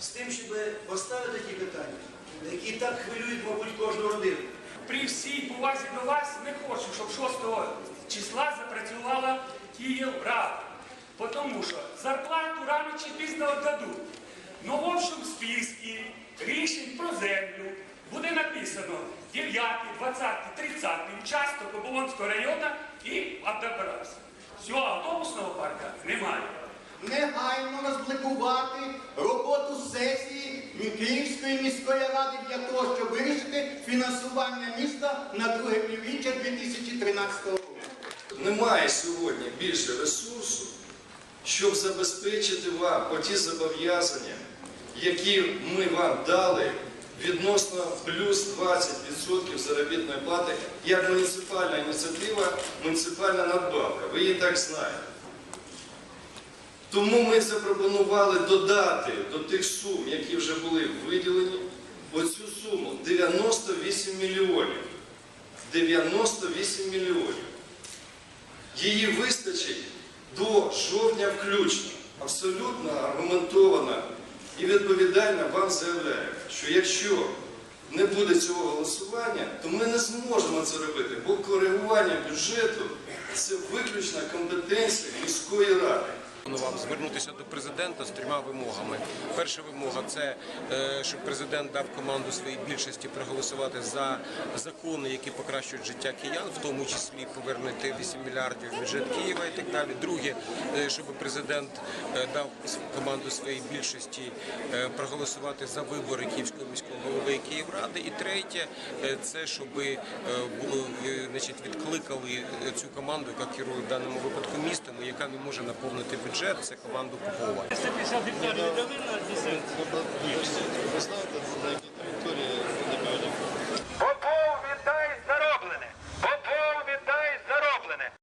З тим, щоб поставити ті питання, які так хвилюють, мабуть, кожну родину. При всій повазі до вас не хочу, щоб 6 числа запрацювала тієї Київрада. Тому що зарплату рано чи пізно віддадуть. Но в общем списку рішень про землю буде написано 9, 20, 30 участок Оболонського району і Абдабарас. Всього автобусного парка немає негайно розблокувати роботу сесії Київської міської ради для того, щоб вирішити фінансування міста на друге півріччя 2013 року. Немає сьогодні більше ресурсу, щоб забезпечити вам оті зобов'язання, які ми вам дали відносно плюс 20% заробітної плати, як муніципальна ініціатива, муніципальна надбавка. Ви її так знаєте. Тому ми запропонували додати до тих сум, які вже були виділені, оцю суму 98 мільйонів. 98 мільйонів. Її вистачить до жовтня включно. Абсолютно аргументовано і відповідально вам заявляю, що якщо не буде цього голосування, то ми не зможемо це робити, бо коригування бюджету це виключна компетенція міської ради. Вам звернутися до президента з трьома вимогами. Перша вимога це е, щоб президент дав команду своїй більшості проголосувати за закони, які покращують життя киян, в тому числі повернути 8 мільярдів в бюджет Києва і так далі. Друге, е, щоб президент е, дав команду своїй більшості проголосувати за вибори Київського міського голови і Київради. І третє, це щоб значить, відкликали цю команду, яка керує в даному випадку містом, яка не може наповнити бюджет. Це команду Попова. 150 гектарів віддали на